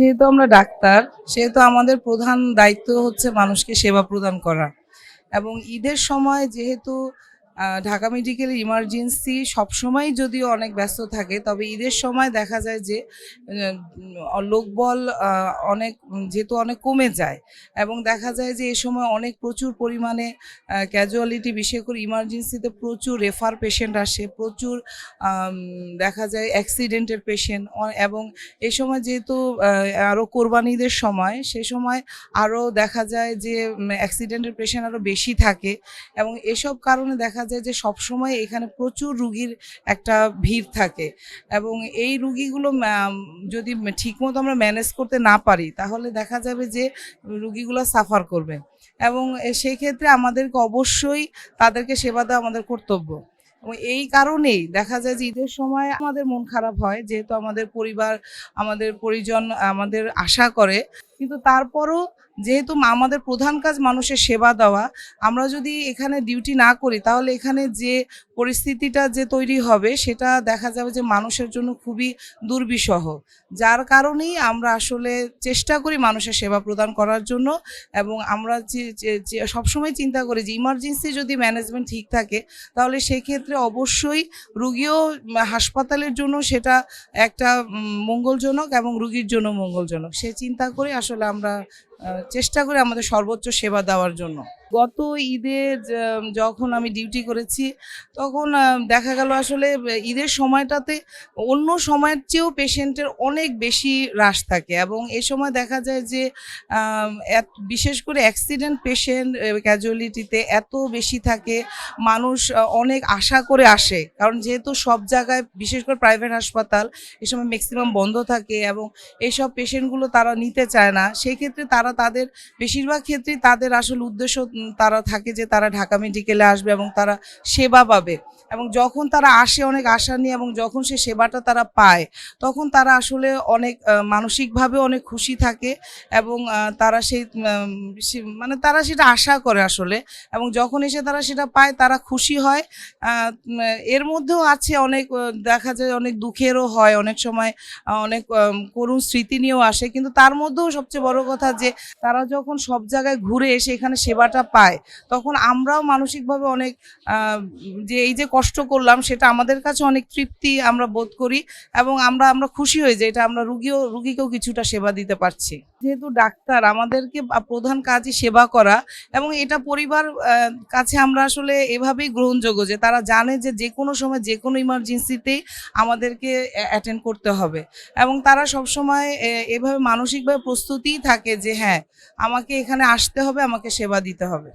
যেহেতু আমরা ডাক্তার, সেহেতু আমাদের প্রধান দায়িত্ব হচ্ছে মানুষকে সেবা প্রদান করা। এবং ঈদের সময় যেহেতু ঢাকা মেডিকেল ইমার্জেন্সি সবসময় যদিও অনেক ব্যস্ত থাকে, তবে ঈদের সময় দেখা যায় যে লোকবল অনেক, যেহেতু অনেক কমে যায় এবং দেখা যায় যে এ সময় অনেক প্রচুর পরিমাণে ক্যাজুয়ালিটি বিশেষ করে ইমার্জেন্সিতে প্রচুর রেফার পেশেন্ট আসে, প্রচুর দেখা যায় অ্যাক্সিডেন্টের পেশেন্ট এবং এ সময় যেহেতু আরও কোরবানিদের সময়, সে সময় আরও দেখা যায় যে অ্যাক্সিডেন্টের পেশেন্ট আরও বেশি থাকে এবং এসব কারণে দেখা যায় যে সব সময় এখানে প্রচুর রুগীর একটা ভিড় থাকে। এবং এই রুগীগুলো যদি ঠিকমতো আমরা ম্যানেজ করতে না পারি, তাহলে দেখা যাবে যে রুগীগুলো সাফার করবে। এবং সেই ক্ষেত্রে আমাদেরকে অবশ্যই তাদেরকে সেবা দেওয়া আমাদের কর্তব্য। এই কারণেই দেখা যায় যে ঈদের সময় আমাদের মন খারাপ হয়, যেহেতু আমাদের পরিবার, আমাদের পরিজন আমাদের আশা করে। কিন্তু তারপরও যেহেতু আমাদের প্রধান কাজ মানুষের সেবা দেওয়া, আমরা যদি এখানে ডিউটি না করি, তাহলে এখানে যে পরিস্থিতিটা যে তৈরি হবে, সেটা দেখা যাবে যে মানুষের জন্য খুবই দুর্বিষহ। যার কারণেই আমরা আসলে চেষ্টা করি মানুষের সেবা প্রদান করার জন্য এবং আমরা যে- সবসময় চিন্তা করি যে ইমার্জেন্সি যদি ম্যানেজমেন্ট ঠিক থাকে, তাহলে সেক্ষেত্রে অবশ্যই রুগীও হাসপাতালের জন্য সেটা একটা মঙ্গলজনক এবং রুগীর জন্য মঙ্গলজনক। সে চিন্তা করে আসলে আমরা চেষ্টা করি আমাদের সর্বোচ্চ সেবা দেওয়ার জন্য। গত ঈদে যখন আমি ডিউটি করেছি, তখন দেখা গেল আসলে ঈদের সময়টাতে অন্য সময়ের চেয়েও পেশেন্টের অনেক বেশি হ্রাস থাকে এবং এ সময় দেখা যায় যে বিশেষ করে অ্যাক্সিডেন্ট পেশেন্ট ক্যাজুয়ালিটিতে এত বেশি থাকে, মানুষ অনেক আশা করে আসে। কারণ যেহেতু সব জায়গায়, বিশেষ করে প্রাইভেট হাসপাতাল, এ সময় ম্যাক্সিমাম বন্ধ থাকে এবং এইসব পেশেন্টগুলো তারা নিতে চায় না সেই ক্ষেত্রে তারা তাদের, বেশিরভাগ ক্ষেত্রেই তাদের আসল উদ্দেশ্য তারা থাকে যে তারা ঢাকা মেডিকেলে আসবে এবং তারা সেবা পাবে। এবং যখন তারা আসে অনেক আশা নিয়ে এবং যখন সে সেবাটা তারা পায়, তখন তারা আসলে অনেক মানসিকভাবে অনেক খুশি থাকে এবং তারা সেই মানে তারা সেটা আশা করে আসলে এবং যখন এসে তারা সেটা পায়, তারা খুশি হয়। এর মধ্যেও আছে অনেক দেখা যায় অনেক দুঃখেরও হয়, অনেক সময় অনেক করুণ স্মৃতি নিয়েও আসে। কিন্তু তার মধ্যেও সবচেয়ে বড় কথা যে তারা যখন সব জায়গায় ঘুরে এসে এখানে সেবাটা পায়, তখন আমরাও মানসিকভাবে অনেক যে এই যে কষ্ট করলাম, সেটা আমাদের কাছে অনেক তৃপ্তি আমরা বোধ করি এবং আমরা আমরা খুশি হই যে এটা আমরা রুগীও, রুগীকেও কিছুটা সেবা দিতে পারছি। যেহেতু ডাক্তার, আমাদেরকে প্রধান কাজই সেবা করা এবং এটা পরিবার কাছে আমরা আসলে এভাবেই গ্রহণযোগ্য যে তারা জানে যে যে কোনো সময় যে কোনো ইমার্জেন্সিতেই আমাদেরকে অ্যাটেন্ড করতে হবে এবং তারা সবসময় এভাবে মানসিকভাবে প্রস্তুতিই থাকে যে হ্যাঁ আমাকে এখানে আসতে হবে, আমাকে সেবা দিতে হবে।